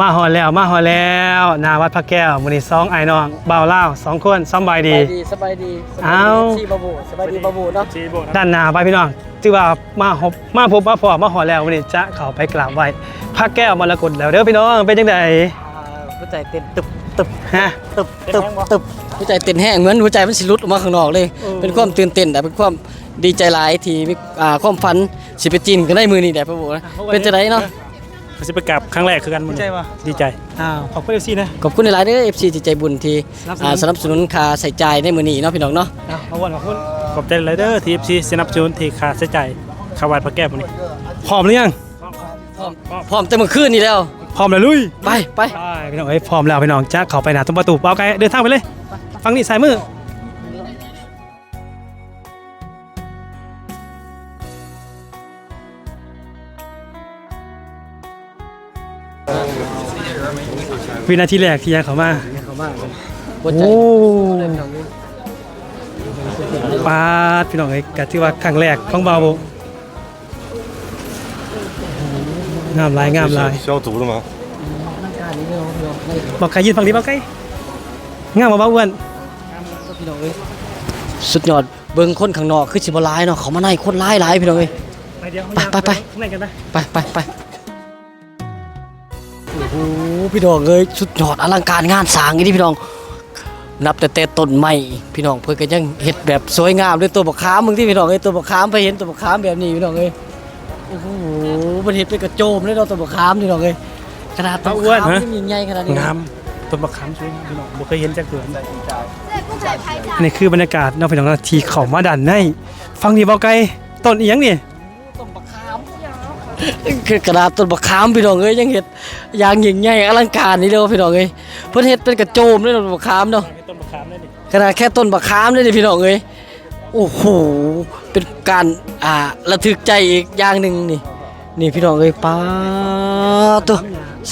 มาหอดแล้วมาหอดแล้วหนาวัดพระแก้วมื้อนี้สองไอ้น้องบ่าวเล่าวสองคนสำบายสดีบายดี สบายดีสบายเอ้าดีซีบาบูสบายดีบาบูเนาะด้านหน้าไปพี่น้องถือว่ามาหบมาพบมาพอมาหอดแล้ววันนี้จะเข้าไปกราบไหว้พระแก้วมรกตแล้วเด้อพี่น้องเป็นจังไดอ่าหัวใจเต้นตึบตึบฮะ ตึบตึบตึบหัวใจเต้นแห้งเหมือนหัวใจมันสิหลุดออกมาข้างนอกเลย เออ เป็นความตื่นเต้นแต่เป็นความดีใจหลายที่มีอ่าความฝันสิไปจีนกันได้มือนี่แหละพ่อบูนะเป็นจะไดเนาะ เขาจะไปกลับครั้งแรกคือกันดีมันใจปะ ดีใจ อ้าวขอบคุณเอฟซีนะ ขอบคุณหลายๆเด้อ FC ที่ใจบุญที่สนับสนุนอ่าสนับสนุนค่าใส่ใจายในมือนี้เนาะพี่น้องเนาะ อ้าวขอบคุณขอบคุณขอบใจไรเดอร์ทีเอฟซีสนับสนุนที่ค่าใช้จ่ายขาวายพระแก้วมันนี่พร้อมหรือยังพร้อมพร้อมแต่เมื่อคืนนี่แล้ว พร้อมแล้วลุยไปไป ไปพี่น้องเอ้ยพร้อมแล้วพี่น้องจะเข้าไปหน้าตรงประตูเปล่าไกลเดินทางไปเลย ฟังนี่สายมือ วินาทีแรกที่ยังเข้ามา เขามากหัวใจ โอ้ เลยพี่น้องเอ้ย ปาดพี่น้องเอ้ยกะที่ว่าครั้งแรกของเบาโบงามหลายงามหลาย 消毒的吗？ ร่างกายนี่พี่น้องพี่น้องให้ บอกใครยืนฝั่งนี้บอกใครงามมาบ้าอ้วน พี่น้องเอ้ยสุดยอดเบิ่งคนข้างนอกคือสิบ่ร้ายเนาะเขามาในคนร้ายหลายพี่น้องเอ้ย ไปเดี๋ยว ไปไปไป ข้างในกันไป ไปไปไปโอ้โห พี่น้องเอ้ยสุดยอดอลังการงานสร้างอีนี่พี่น้อง นับแต่แต่ต้นไม้พี่น้องเพิ่นก็ยังเฮ็ดแบบสวยงามด้วยตัวบักขามมึงที่พี่น้องเอ้ยตัวบักขามไปเห็นตัวบักขามแบบนี้พี่น้องเอ้ยโอ้โหมันเฮ็ดเป็นกระโจมเลยเนาะตัวบักขามพี่น้องเอ้ยขนาดตัวบักขามยังยิ่งใหญ่ขนาดนี้งามต้นมะขามสวยงามพี่น้องบ่เคยเห็นจากเถื่อนอันนี้คือบรรยากาศเนอกไปน้องนาทีเข้ามาดันในฟังดีบอกไกลต้นอีหยังนี่ต้นบักขาม คือกระดาษต้นบักขามพี่น้องเอ้ยยังเฮ็ดอย่างยิ่งใหญ่อลังการนี่เด้อพี่น้องเอ้ยเพิ่นเฮ็ดเป็นกระโจมเลยเนาะต้นบักขามเนาะต้นมะขามได้ดิขนาดแค่ต้นบักขามเลยนี่พี่น้องเอ้ยโอ้โหเป็นการอ่าระทึกใจอีกอย่างหนึ่งนี่นี่พี่น้องเอ้ยป้าดตัว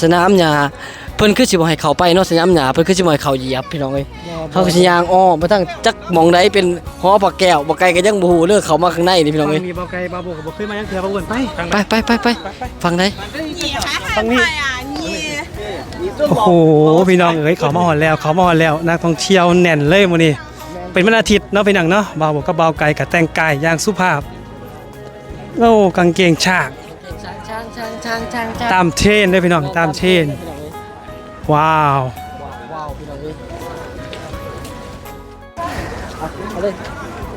สนามหญ้าเพิ่นคือสิบ่ให้เข้าไปเนาะสนามหญ้าเพิ่นคือสิบ่ให้เข้าเหยียบพี่น้องเอ้ยเขาก็สิย่างอ้อมมาทั้งจักหมองใดเป็นหอปลาแก้วบ่ไกลก็ยังบ่ฮู้เด้อเข้ามาข้างในนี่พี่น้องฟังเอ้ยดีบอกไกลบาโบก็บอกเคยมายังเถื่อบ้าอ้วนไปไปไปไปไปฟังได้ฟังนี่โอ้โหพี่น้องเอ้ยเขามาหอนแล้วเขามาหอนแล้วนักท่องเที่ยวแน่นเลยมื้อนี้เป็นวันอาทิตย์เนาะพี่น้องเนาะบาโบกับเบาไกลกับแต่งกายอย่างสุภาพโอ้กางเกงฉากช้างช้างช้างช้างช้างช้างตามเทรนเลยพี่น้องตามเทรน ว้าวว้าวพี่น้องเอ้ยเอาเลย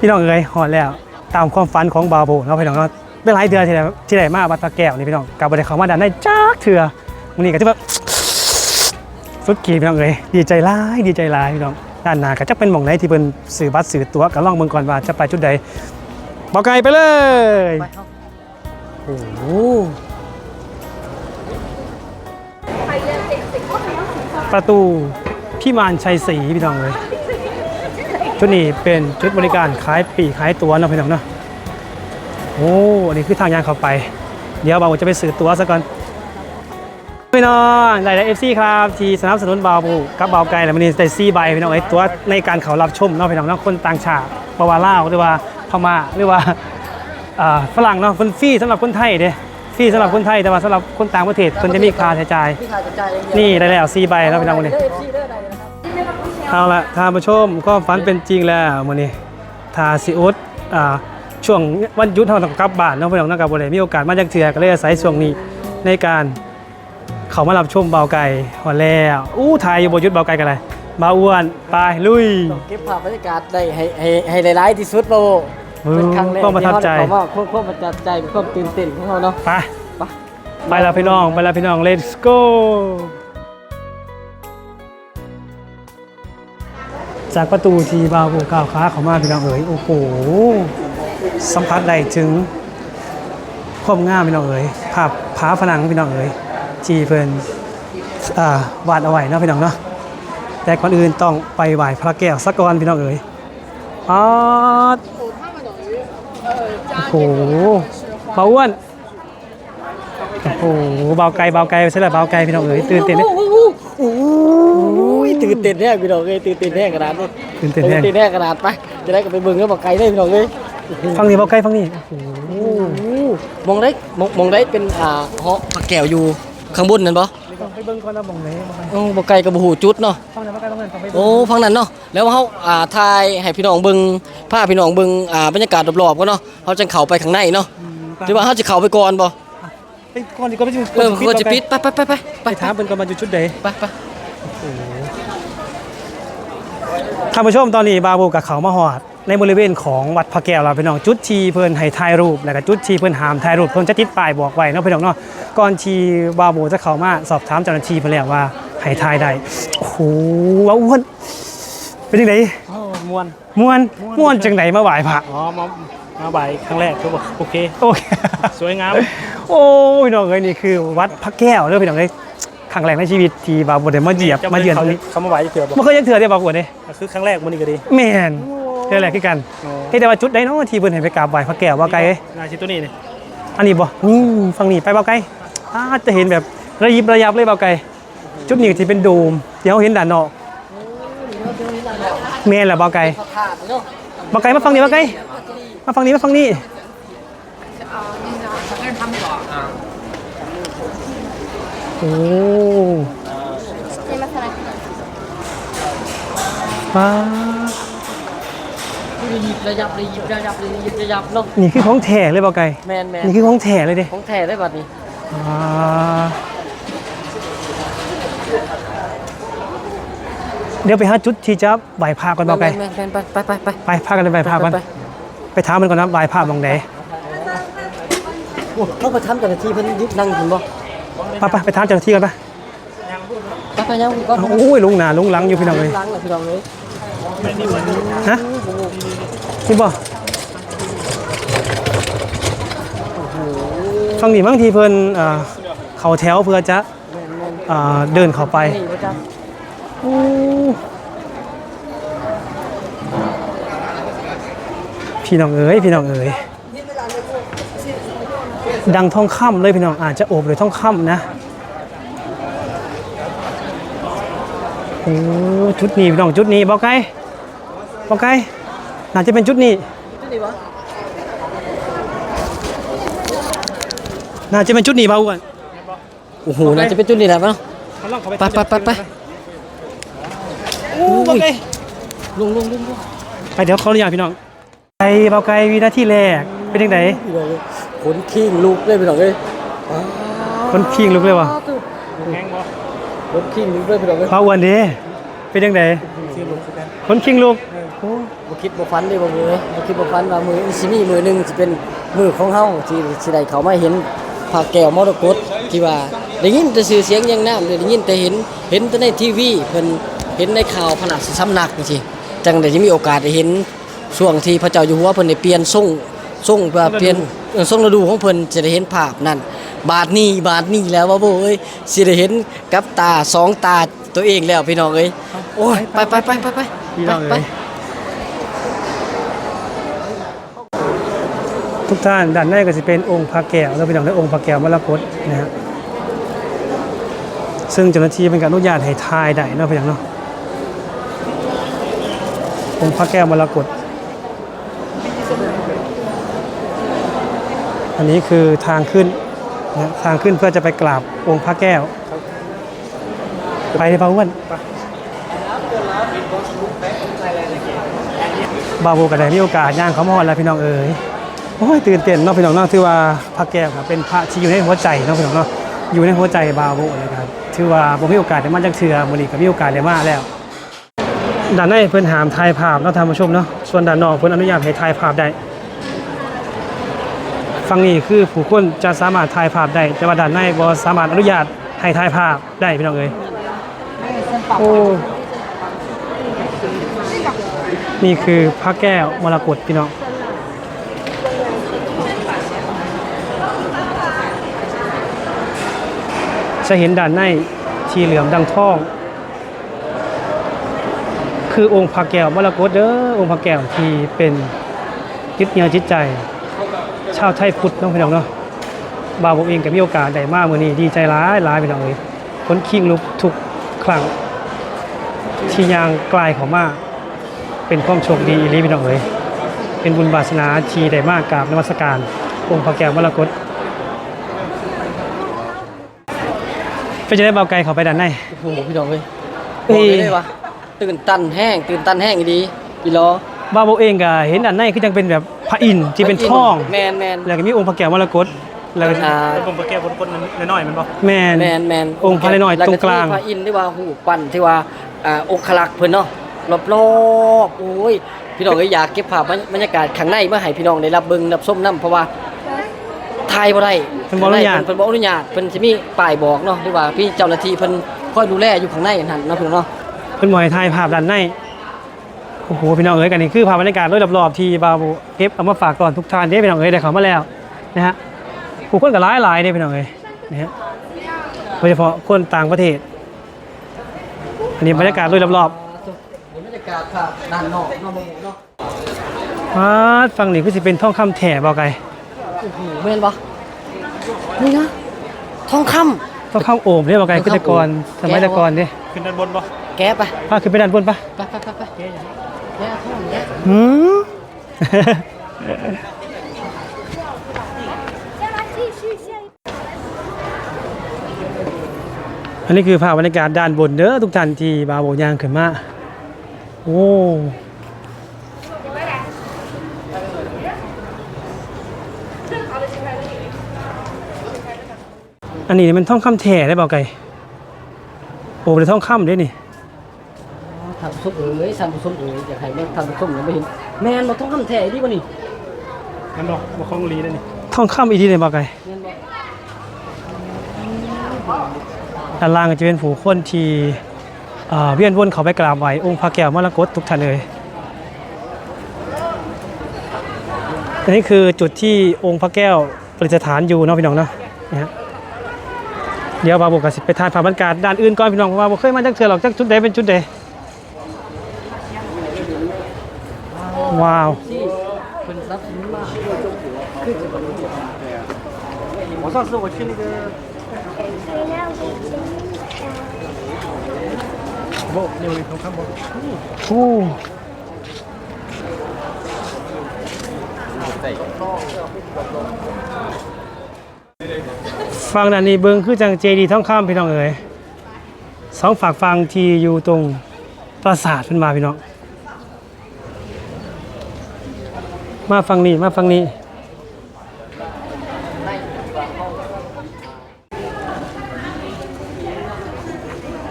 พี่น้องเอ้ยหอนแล้วตามความฝันของบาโบเนาะพี่น้องเนาะเป็นหลายเดือนที่ไหนที่ไหนมาวัดพระแก้วนี่พี่น้องกลับบ่ได้เขามาดันได้จักเถื่อมื้อนี้ก็ที่ว่าสุดขีพี่น้องเอ้ยดีใจร้ายดีใจร้ายพี่น้องด้านหน้าก็จะเป็นหม่องไหนที่เป็นสื่อบัตรสื่อตัวก็ลองเบิ่งก่อนว่าจะไปจุดใดบอกไกลไปเลยโอ้โห ประตูพี่มานชัยศรีพี่น้องเลยจุดนี้เป็นจุดบริการขายปีขายตั๋วเนาะพี่น้องเนาะโอ้อันนี้คือทางยางเข้าไป เดี๋ยวเราจะไปซื้อตั๋วซะก่อนพี่น้องหลายๆเอฟซีครับที่สนับสนุนบาวบูกับบ่าวไก่และมันนี่ได้ซีใบพี่น้องไอ้ตัวในการเขารับชมเนาะพี่น้องเนาะคนต่างชาติบาวาลาวหรือว่าพม่าหรือว่าอ่าฝรั่งเนาะคนฟรีสำหรับคนไทยเด้ ฟรีสำหรับคนไทยแต่ว่าสำหรับคนต่างประเทศคนจะมีค่าใช้จ่าย พี่ชายจะจ่ายเองนี่ได้แล้วซีใบแล้วพี่น้องวันนี้เด้อ FC เด้อได้เลยนะครับเอาละท่านผู้ชมความฝันเป็นจริงแล้ววันนี้ทาซิอุสอ่าช่วงวันหยุดเราต้องกลับบ้านเนาะพี่น้องเนาะกับบริมีโอกาสมาจากเถื่อก็เลยอาศัยช่วงนี้ในการเขามารับชมเบาไก่หอนแล้วอู้ถ่ายอยู่บนยุทธเบาไก่กันเลยมาอ้วนไปลุย ต้องเก็บภาพบรรยากาศได้ให้ให้ให้หลายๆที่สุดโบอืม เป็นครั้งแรกต้องประทับใจที่เขาเขาความประทับใจเป็นความตื่นเต้นของเราเนาะไปไปไปแล้วพี่น้องไปแล้วพี่น้อง let's go จากประตูที่บาวบูก้าวขาเขามาพี่น้องเอ๋ยโอ้โหสัมผัสได้ถึงความงามพี่น้องเอ๋ยภาพผาผนังพี่น้องเอ๋ยจีเพิ่นอ่าวาดเอาไว้เนาะพี่น้องเนาะแต่ก่อนอื่นต้องไปไหว้พระแก้วสักก่อนพี่น้องเอ๋ยอ๋อ โอ้โหเบาอ้วนโอ้โหเบาไกลเบาไกลใช่ไหมเบาไกลพี่น้องเอ๋ยตื่นเต้นไหมโอ้ยตื่นเต้นแน่พี่น้องเอ้ยตื่นเต้นแน่ขนาดนี้ตื่นเต้นแน่ตื่นเต้นแน่ขนาดไปจะได้ก็ไปเบิ่งแล้วบอกไกลได้พี่น้องเอ้ยฟังนี่เบาไกลฟังนี่โอ้โหมองได้มองมองได้เป็นอ่าเหาะผักแก้วอยู่ข้างบนนั่นปะ เบิ่งก่อนนะบ่งไหนบ่ไปโอ้บ่ไกลกับบ่ฮู้จุดเนาะฟังแล้วบ่ไกลต้องเงินต้องไปเบิ่งโอ้ฟังนั้นเนาะแล้วเฮาอ่าถ่ายให้พี่น้องเบิ่งพาพี่น้องเบิ่งอ่าบรรยากาศรอบๆกันเนาะเฮาจังเข้าไปข้างในเนาะมหรือว่าเฮาจะเข้าไปก่อนบ่เป็นก่อนดีกว่าไปเออเขาจะปิดไปไปไปไปไปถามเพิ่นก่อนมาอยู่จุดใดไปไปท่านผู้ชมตอนนี้บาบูกับเขามาหอด ในบริเวณของวัดพระแก้วเราพี่น้องจุดชีเพิ่นให้ถ่ายรูปแล้วก็จุดชีเพิ่นหามถ่ายรูปเพิ่นจะติดป้ายบอกไว้เนาะพี่น้องเนาะก่อนชีบาบูจะเข้ามาสอบถามเจ้าหน้าที่เพิ่นแล้วว่าให้ถ่ายได้โอ้โหว้าวอ้วนเป็นจังไดอ๋อม่วนม่วนม่วนจังไดมาไหว้พระอ๋อมามาบ่ายครั้งแรกก็บอกโอเคโอเคสวยงามโอ้ยน้องเอ้ยนี่คือวัดพระแก้วเด้อพี่น้องเอ้ยครั้งแรกในชีวิตที่บาบูได้มาเหยียบมาเยือนตรงนี้เขามาบ่ายเถื่อบอกบ่เคยยังเถื่อได้บาบูเด้คือครั้งแรกมันนี่ก็ดีแม่น เทื่อแรกคือกันโอ้เฮ้ยแต่ว่าจุดใดเนาะที่เพิ่นให้ไปกราบไหว้พระแก้วว่าไกลเอ้ยนาชิตัวนี้นี่อันนี้บ่นี่ฝั่งนี้ไปเบาไกลอาจะเห็นแบบระยิบระยับเลยเบาไกลจุดนี้ที่เป็นโดมที่เขาเห็นด้านนอกแม่นแหละเบาไกลพระธาตุเนาะเบาไกลมาฝั่งนี้เบาไกลมาฝั่งนี้มาฝั่งนี้โอ้ป้า ระยิบระยับระยิบระยับระยิบระยับเนาะนี่คือของแท้เลยเบาไกลแมนแมนนี่คือของแท้เลยเด้ของแท้ได้บัดนี้อ่าเดี๋ยวไปหาจุดที่จะไหว้พระก่อนเบาไกลแม่นแมนไปไปไปไปไปพากันไปไหว้พระก่อนไปถามมันก่อนนะไหว้พระมองไหนโอ้เขาไปทำเจ้าหน้าที่เพิ่นยึดนั่งอยู่บ่ไปไปไปถามเจ้าหน้าที่ก่อนไปไปไปยังก่อนโอ้ยลุงหนาลุงหลังอยู่พี่น้องเลยล้างเลยพี่น้องเลย ฮะนี่บ่ฟังนี่บางทีเพิ่นเอ่อเขาแถวเพื่อจะเดินเข้าไปพี่น้องเอ๋ยพี่น้องเอ๋ยดังทองค่ำเลยพี่น้องอาจจะโอบเลยทองค่ำนะโอ้ชุดนี้พี่น้องชุดนี้บอกไก บอกไกน่าจะเป็นชุดนี้นี่บ่น่าจะเป็นชุดนี้เบาอ้วนโอ้โหน่าจะเป็นจุดนี้แหละเนาะไปไปไปไปโอ้บอกไกลุงลุงลุงลุงไปเดี๋ยวขออนุญาตพี่น้องไปเบาไกวินาทีแรกเป็นยังไงพี่น้องเลยขนคิงลูกเลยพี่น้องเลยอ้าวคนพิงลุกเลยวะแห้งบ่ขนคิงลูกเลยพี่น้องเลยเบาอ้วนเด้เป็นยังไงชื่อลุงคือกันคนคิงลูกโอ้ บ่คิดบ่ฝันเด้บ่มือบ่คิดบ่ฝันว่ามือสิมีมือหนึงสิเป็นมือของเฮาที่สิได้เข้ามาเห็นภาคแก้วมรกตที่ว่าได้ยินแต่ชื่อเสียงยังน้ำได้ยินแต่เห็นเห็นแต่ในทีวีเพิ่นเห็นในข่าวพระราชสำนักจังซี่จังได้สิมีโอกาสได้เห็นช่วงที่พระเจ้าอยู่หัวเพิ่นได้เปลี่ยนทรงทรงว่าเปลี่ยนทรงฤดูของเพิ่นจะได้เห็นภาพนั้นบาดนี้บาดนี้แล้วว่าโบเอ้ยสิได้เห็นกับตาสองตาตัวเองแล้วพี่น้องเอ้ยโอ้ยไปไปไปไปไปพี่น้องไป เอ้ย ทุกท่านด้านในก็จะเป็นองค์พระแก้วแล้วพี่น้องได้องค์พระแก้วมรกตนะฮะซึ่งเจ้าหน้าที่เป็นการอนุญาตให้ทายได้นาะพี่น้องเนาะองค์พระแก้วมรกตอันนี้คือทางขึ้นนะทางขึ้นเพื่อจะไปกราบองค์พระแก้ว ไปเลยพระอ้วนบาโบก็ได้มีโอกาสย่างเขามอดแล้วพี่น้องเอ๋ย โอ้ยตื่นเต้นเนาะพี่น้องเนาะถือว่าพระแก้วครับเป็นพระที่อยู่ในหัวใจเนาะพี่น้องเนาะอยู่ในหัวใจบาโบเลยครับถือว่าผมมีโอกาสได้มาจากเชื่อมื้อนี้ก็มีโอกาสได้มาแล้วด้านในเพิ่นหามถ่ายภาพเนาะท่านผู้ชมเนาะส่วนด้านนอกเพิ่นอนุญาตให้ถ่ายภาพได้ฝั่งนี้คือผู้คนจะสามารถถ่ายภาพได้ แต่ว่าด้านในบ่สามารถอนุญาตให้ถ่ายภาพได้พี่น้องเอ๋ยโอ้นี่คือพระแก้วมรกตพี่น้อง จะเห็นด้านในที่เหลือมดังทอง คือองค์พระแก้วมรกตเด้อองค์พระแก้วที่เป็นยึดเหนี่ยวจิตใจ ชาวไทยพุทธน้องพี่น้องเนาะบ่าวผมเองก็มีโอกาสได้มาเมื่อนี้ดีใจร้ายร้ายพี่น้องเลยคนคิงลุกทุกครั้งที่ยางกลายเขามาเป็นความโชคดีอีหลีพี่น้องเอ๋ยเป็นบุญบาสนาทีได้มากกราบนมัสการองค์พระแก้วมรกต เป็นจะได้เบาไกลเขาไปด้านใน โอ้โหพี่น้องเอ้ยเอ้บอกย เลยได้วะตื่นตันแห้ง ตื่นตันแห้งอีดีพี่ล้อบาโบเองก็เห็นด้านในคือจังเป็นแบบพระอินทร์ที่เป็นท่องแมนแมน แล้วก็มีองค์พระแก้วมรกตแล้วก็อ่าเป็นผมพระแก้วคนๆน้อยๆมันบ่แม่นแมนแมนองค์พระน้อยๆตรงกลาง แวที่พระอินทร์ที่ว่าหูปั้นที่ว่าอ่าองคลักษ์เพิ่นเนาะรอบๆโอ้ยพี่น้องก็อยากเก็บภาพบรรยากาศข้างในมาให้พี่น้องได้รับเบิ่งรับชมนํเพราะว่า ถ่ายบ่ได้เพิ่นบ่อนุญาต เพิ่นบ่อนุญาตเพิ่นสิมีป้ายบอกเนาะที่ว่าพี่เจ้าหน้าที่เพิ่นคอยดูแลอยู่ข้างในนั่นเนาะพี่น้องเนาะ เพิ่นบ่ให้ถ่ายภาพด้านในโอ้โหพี่น้องเอ้ยกันนี่คือภาพบรรยากาศโดยรอบๆที่บาโบเก็บเอามาฝากตอนทุกท่านเด้พี่น้องเอ้ยได้เข้ามาแล้วนะฮะผู้คนก็หลายหลายๆเด้พี่น้องเอ้ยนะฮะโดยเฉพาะคนต่างประเทศ อันนี้บรรยากาศโดยรอบบรรยากาศภาพด้านนอกเนาะบ่หมู่เนาะ ๆมาดฟังนี่คือสิเป็นท่องคำแถ่เบาไกลโอ้โหแม่นบ่นี่นะทองคำท่องคำโอมเด้เบาไกลคือแต่ก่อนสมัยแต่ก่อนเด้ขึ้นด้านบนบ่แกะไปพาขึ้นไปด้านบนปะไปไปไปไปแกะแกะทองแกะหืมอันนี้คือภาพบรรยากาศด้านบนเด้อทุกท่านที่บาโบยางขึ้นมา โอ้ อันนี้มันท่องคำแถ่ได้เปล่าไก่โอ้เป็นท่องคำได้นี่ทำซุปเอ้ยทำซุปเอ้ยอยากให้แม่ทำซุปยังไม่เห็นแม่นบ่ทองคำแท้ดีบ่นี่นั่นบ่บ่ของลีนั่นนี่ท่องคำอีดีเลยเปล่าไก่แม่นบ่ด้านล่างก็จะเป็นผู้คนที่เอ่อเวียนวนเขาไปกราบไหว้องค์พระแก้วมรกตทุกท่านเลย อันนี้คือจุดที่องค์พระแก้วประดิษฐานอยู่เนาะพี่น้องเนาะนะฮะเดี๋ยวบาบุกกสิไปทานภาพบรรยากาศด้านอื่นก่อนพี่น้องเพราะว่าบ่เคยมาจักเทื่อหรอกจักจุดใดเป็นจุดใดว้าว ที่เพิ่นรับซื้อมา 我上次我去那个不，你有头看不？ โ ฟังด้านนี้เบิ้งคือจังเจดีย์ทองคำพี่น้องเอ๋ยสองฝากฟังที่อยู่ตรงปราสาทเป็นมาพี่น้องมาฟังนี้มาฟังนี้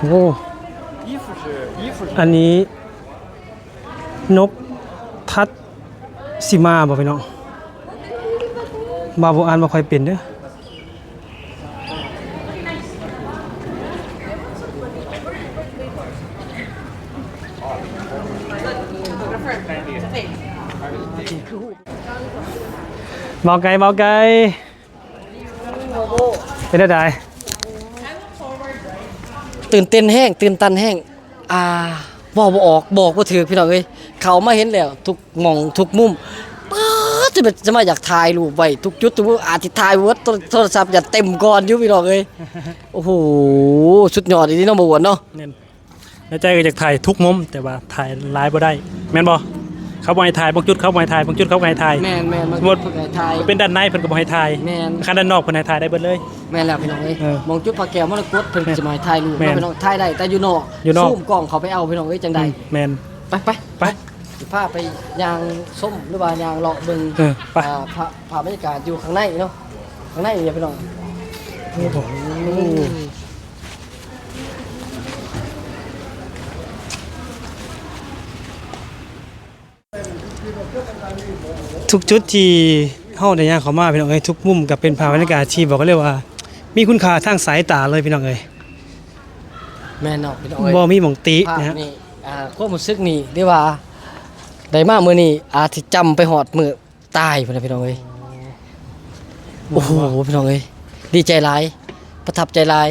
โอ้อันนี้นกทัดสิมาบอกพี่น้อง บาโบอ่านมาค่อยเป็นเด้อเบาไกลเบาไกลเป็นได้ ตื่นเต้นแห้งตื่นตันแห้งอ่าบอกบ่ออกบอกบ่ถือพี่น้องเอ้ยเขามาเห็นแล้ว ทุกหม่องทุกมุม จะเป็นจะมาอยากถ่ายรูปไว้ทุกจุดทุกมุมอาจสิถ่ายเวิร์ดโทรศัพท์อย่าเต็มก่อนอยู่พี่น้องเอ้ยโอ้โหสุดยอดอีนี่เนาะบ่หวนเนาะเนี่ยในใจก็อยากถ่ายทุกมุมแต่ว่าถ่ายไลฟ์บ่ได้ แม่นบ่เขาบ่ให้ถ่ายบางจุดเขาบ่ให้ถ่ายบางจุดเขาบ่ให้ถ่ายแม่นแม่นสมมุติเพิ่นให้ถ่ายเป็นด้านในเพิ่นก็บ่ให้ถ่ายแม่นข้างด้านนอกเพิ่นให้ถ่ายได้เบิดเลย แม่นแล้วพี่น้องเอ้ยเออมองจุดพระแก้วมรกตเพิ่นแม่นจะมาให้ถ่ายรูปแม่นเนาะพี่น้องถ่ายได้แต่อยู่นอกอยู่นอกซูมกล้องเขาไปเอาพี่น้องเอ้ยจังไดแม่นไปไปไป สิพาไปยางส้มหรือว่ายางเลาะเบิ่งเออไป อ่าพาพาบรรยากาศอยู่ข้างในเนาะข้างในนี่พี่น้องทุกจุดที่เฮาได้ย่างเข้ามาพี่น้องเอ้ยทุกมุมก็เป็นภาพบรรยากาศที่บอกกันเลยว่า มีคุณค่าทางสายตาเลยพี่น้องเอ้ยแม่นเนาะพี่น้องเอ้ยบ่มีหม่องติภาพนะฮะ นี่อ่าความรู้สึกนี่ได้ว่า ได้มามื้อนี้อาจสิจำไปฮอดมื้อตายพุ่นน่ะพี่น้องเอ้ยโอ้โหพี่น้องเอ้ยดีใจหลายประทับใจหลาย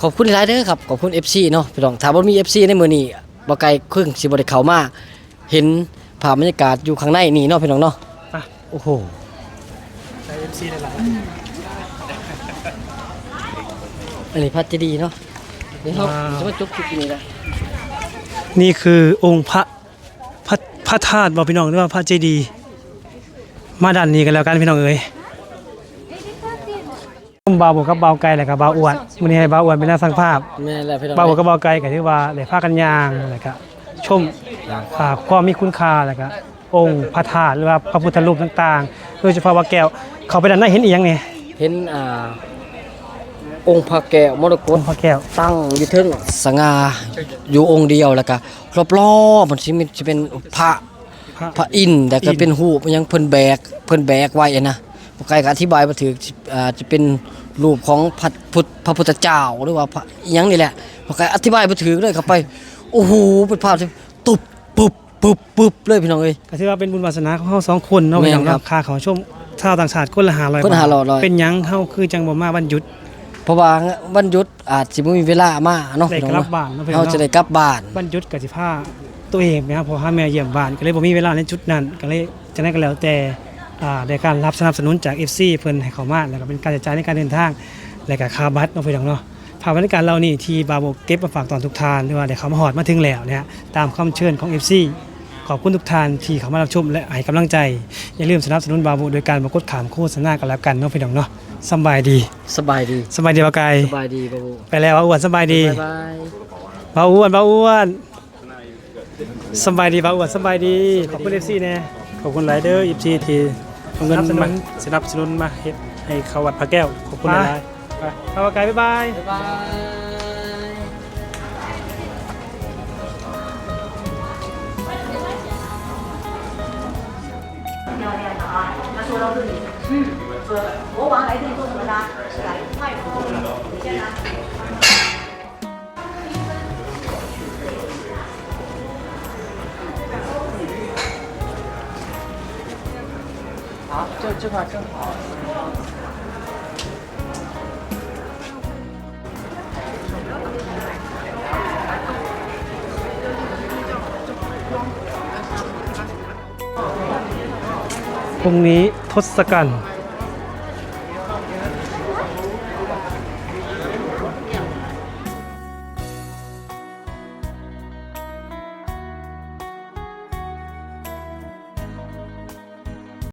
ขอบคุณหลายเด้อครับขอบคุณ FC เนาะพี่น้องถ้าบ่มี FC ในมื้อนี้บ่ไกลครึ่งสิบ่ได้เข้ามาเห็นภาพบรรยากาศอยู่ข้างในนี่เนาะพี่น้องเนาะไปโอ้โห ใช้ FC ได้หลายอันนี้พัดจะดีเนาะเดี๋ยวเราจะมาจบคลิปนี้ละนี่คือองค์พระ พระพระธาตุบ่พี่น้องหรือว่าพระเจดีย์มาด้านนี้กันแล้วกันพี่น้องเอ้ยต้มบาวบวกกับเบาวไก่แล้วก็บาวอ้วนมื้อนี้ให้บาวอ้วนเป็นนักสร้างภาพแม่นแหละพี่น้องบาวบวกกับเบาวไก่ก็ถือว่าได้พากันย่างแล้วก็ชมอ่าความมีคุณค่าแล้วก็องค์พระธาตุหรือว่าพระพุทธรูปต่างๆ โดยเฉพาะว่าแก้ว เขาไปด้านในเห็นอีหยังนี่เห็นอ่า องค์พระแก้วมรกอตงค์พระแก้วตั้งอยู่เทึงสง่าอยู่องค์เดียวแล้วก็รอบๆมันสิมีจะเป็นพระพระพระอินทร์แต่ก็อินทร์เป็นหูปยังเพิ่นแบกเพิ่นแบกไว้อะนะบ่ไกลก็อธิบายบ่ถึงอ่าจะเป็นรูปของพระพุทธพระพุทธเจ้าหรือว่าพระอิหยังนี่แหละบ่ไกลอธิบายบ่ถึงเลยเข้าไปโอ้โหเป็นภาพที่ตุบปุบปุบปุบเลยพี่น้องเอ้ย ก็ถือว่าเป็นบุญวาสนาของเฮาสองคนเนาะแม่พี่นน้องครัเนาะบค่าเขาชมชาวต่างชาติคนละ500คนละ500เป็นหยังเฮาคือจังบ่มาวันหยุด เพราะว่าวันหยุดอาจสิบ่มีเวลามาเนาะได้พี่น้องกลับเนาะบ้านเนาะพี่น้เราองจะเนาะได้กลับบ้านวันหยุดก็สิพาตัวเองไปหาพ่อหาแม่เยี่ยมบ้านก็เลยบ่มีเวลาในจุดนั้นก็เลยจะนั้นก็แล้วแต่อ่าได้การรับสนับสนุนจาก FC เพิ่นให้เข้ามาแล้วก็เป็นการจ่ายในการเดินทางและก็ค่าบัตรเนาะพี่น้องเนาะภาพบรรยากาศเรานี่ที่บาโบเก็บมาฝากตอนทุกทานด้วยว่าได้เขามาฮอดมาถึงแล้วเนี่ยตามคำเชิญของ FC ขอบคุณทุกท่านที่เข้ามารับชมและให้กำลังใจ อย่าลืมสนับสนุนบาโบโดยการมากดขามโฆษณากันแล้วกันเนาะพี่น้องเนาะสำบายดีสบายดีสบายดีบ่าวไกลสบายดีบ่าวไปแล้วว่าอ้วนสบายดีบ๊ายบาย บ่าวอ้วนบ่าวอ้วนสบายดีบ่าวอ้วนสบายดีขอบคุณ FC แน่ขอบคุณหลายเด้ออีพีที่เอาเงินสนับสนุนมาสนับสนุนมาเฮ็ดให้เขาวัดพระแก้วขอบคุณหไปลายๆไปเอาบ่าวไกลบ๊ายบาย บ๊ายบาย 嗯，是国王来这里做什么呢？是来卖货的。你先拿。好，这这块正好。 พรุ่งนี้ทศกัณฐ์